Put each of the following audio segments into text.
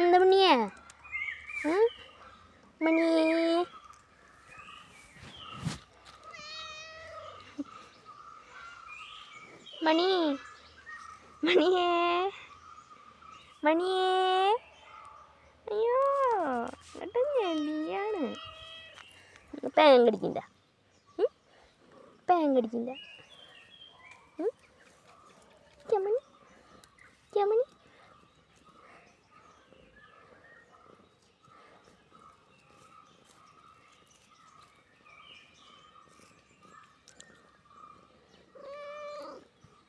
എന്താ മണിയേ? മണി. മണി. മണിയേ. മണിയേ. അയ്യോ എന്നിട്ട് ഞെളിയാണ് പേൻ കടിക്കണ്ട. പേൻ കടിക്കണ്ട. ചമണി ചമണി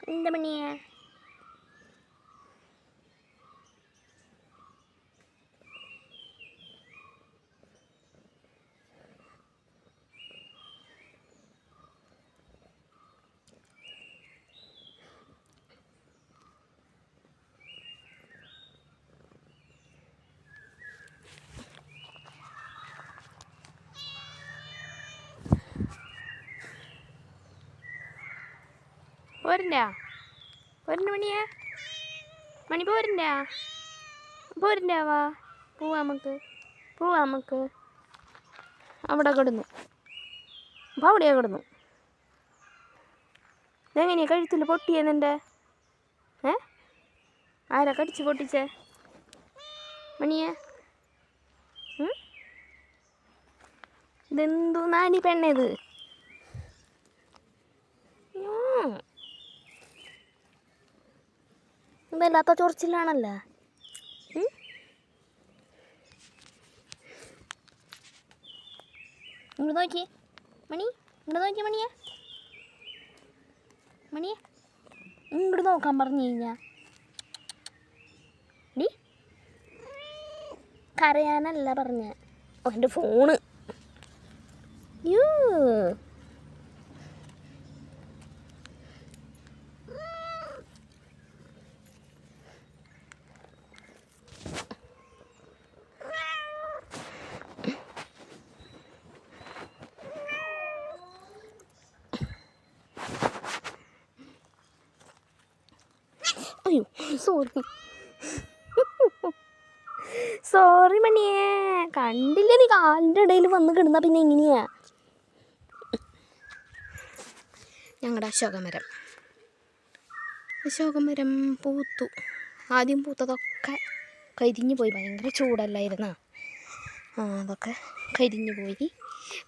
എന്താ മണിയാ പോരണ്ട? പോരണ്ട മണിയാ. മണി പോരണ്ടാ? പോരണ്ടാവാ പോവാ നമുക്ക്. പോവാ നമുക്ക്. അവിടെ കിടന്നു. അപ്പോൾ അവിടെയാ കിടന്നു. ഇതെങ്ങനെയാ കഴുത്തിൽ പൊട്ടിയെന്നെ ഏ? ആരാ കടിച്ച് പൊട്ടിച്ചേ? മണിയെ? ഇതെന്തു നാനി പെണ്ണേത്? ഇതല്ലാത്ത ചൊറിച്ചിലാണല്ലോ. ഇവിടെ നോക്കിയേ മണി ഇങ്ങോട്ട് നോക്കിയേ മണിയെ. മണിയെ. ഇങ്ങോട്ട് നോക്കാൻ പറഞ്ഞു കഴിഞ്ഞാ. ഡി കരയാനല്ല പറഞ്ഞ. എന്റെ ഫോണ്. യൂ അയ്യോ സോറി സോറി മണിയേ. കണ്ടില്ല നീ കാലിന്റെ ഇടയിൽ വന്ന് കിടന്ന പിന്നെ എങ്ങനെയാ? ഞങ്ങളുടെ അശോകമരം. അശോകമരം പൂത്തു. ആദ്യം പൂത്തതൊക്കെ കരിഞ്ഞു പോയി. ഭയങ്കര ചൂടല്ലായിരുന്ന? അതൊക്കെ കരിഞ്ഞു പോയി.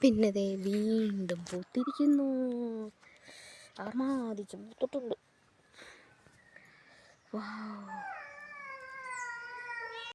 പിന്നെ ദേ വീണ്ടും പൂത്തിരിക്കുന്നു. അമാതിച്ച് പൂത്തിട്ടുണ്ട് 哇哦。